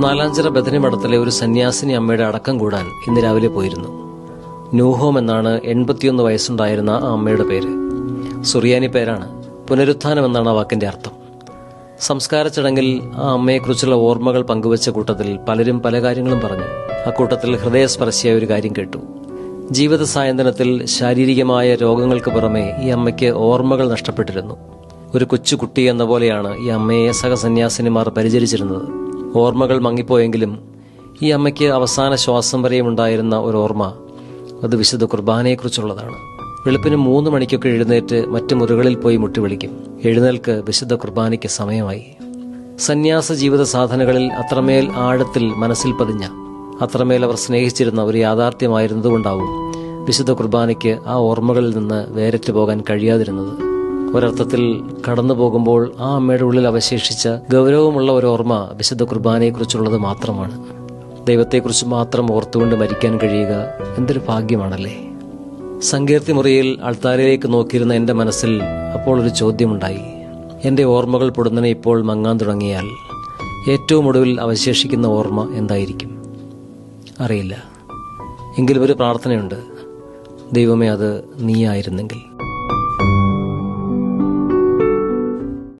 നാലാഞ്ചിറ ബദനി മഠത്തിലെ ഒരു സന്യാസിനി അമ്മയുടെ അടക്കം കൂടാൻ ഇന്ന് രാവിലെ പോയിരുന്നു. നൂഹോം എന്നാണ് എൺപത്തിയൊന്ന് വയസ്സുണ്ടായിരുന്ന ആ അമ്മയുടെ പേര്. സുറിയാനി പേരാണ്. പുനരുത്ഥാനം എന്നാണ് ആ വാക്കിന്റെ അർത്ഥം. സംസ്കാര ചടങ്ങിൽ ആ അമ്മയെക്കുറിച്ചുള്ള ഓർമ്മകൾ പങ്കുവച്ച കൂട്ടത്തിൽ പലരും പല കാര്യങ്ങളും പറഞ്ഞു. അക്കൂട്ടത്തിൽ ഹൃദയസ്പർശിയായ ഒരു കാര്യം കേട്ടു. ജീവിത സായന്തനത്തിൽ ശാരീരികമായ രോഗങ്ങൾക്ക് പുറമെ ഈ അമ്മയ്ക്ക് ഓർമ്മകൾ നഷ്ടപ്പെട്ടിരുന്നു. ഒരു കൊച്ചുകുട്ടി എന്ന പോലെയാണ് ഈ അമ്മയെ സഹസന്യാസിനിമാർ പരിചരിച്ചിരുന്നത്. ഓർമ്മകൾ മങ്ങിപ്പോയെങ്കിലും ഈ അമ്മയ്ക്ക് അവസാന ശ്വാസം വരെയും ഉണ്ടായിരുന്ന ഒരു ഓർമ്മ അത് വിശുദ്ധ കുർബാനയെക്കുറിച്ചുള്ളതാണ്. വെളുപ്പിന് മൂന്ന് മണിക്കൊക്കെ എഴുന്നേറ്റ് മറ്റു മുറികളിൽ പോയി മുട്ടി വിളിക്കും എഴുന്നേൽക്ക് വിശുദ്ധ കുർബാനയ്ക്ക് സമയമായി. സന്യാസ ജീവിത സാധനകളിൽ അത്രമേൽ ആഴത്തിൽ മനസ്സിൽ പതിഞ്ഞ അത്രമേൽ അവർ സ്നേഹിച്ചിരുന്ന ഒരു യാഥാർത്ഥ്യമായിരുന്നതുകൊണ്ടാവും വിശുദ്ധ കുർബാനയ്ക്ക് ആ ഓർമ്മകളിൽ നിന്ന് വേറിട്ട് പോകാൻ കഴിയാതിരുന്നത്. ഒരർത്ഥത്തിൽ കടന്നു പോകുമ്പോൾ ആ അമ്മയുടെ ഉള്ളിൽ അവശേഷിച്ച ഗൗരവമുള്ള ഒരു ഓർമ്മ വിശുദ്ധ കുർബാനയെക്കുറിച്ചുള്ളത് മാത്രമാണ്. ദൈവത്തെക്കുറിച്ച് മാത്രം ഓർത്തുകൊണ്ട് മരിക്കാൻ കഴിയുക എന്തൊരു ഭാഗ്യമാണല്ലേ? സങ്കീർത്തി മുറിയിൽ അൾത്താരയിലേക്ക് നോക്കിയിരുന്ന എന്റെ മനസ്സിൽ അപ്പോൾ ഒരു ചോദ്യമുണ്ടായി. എന്റെ ഓർമ്മകൾ പൊടുന്നനെ ഇപ്പോൾ മങ്ങാൻ തുടങ്ങിയാൽ ഏറ്റവും ഒടുവിൽ അവശേഷിക്കുന്ന ഓർമ്മ എന്തായിരിക്കും? അറിയില്ല. എങ്കിലും ഒരു പ്രാർത്ഥനയുണ്ട്. ദൈവമേ അത് നീയായിരുന്നെങ്കിൽ.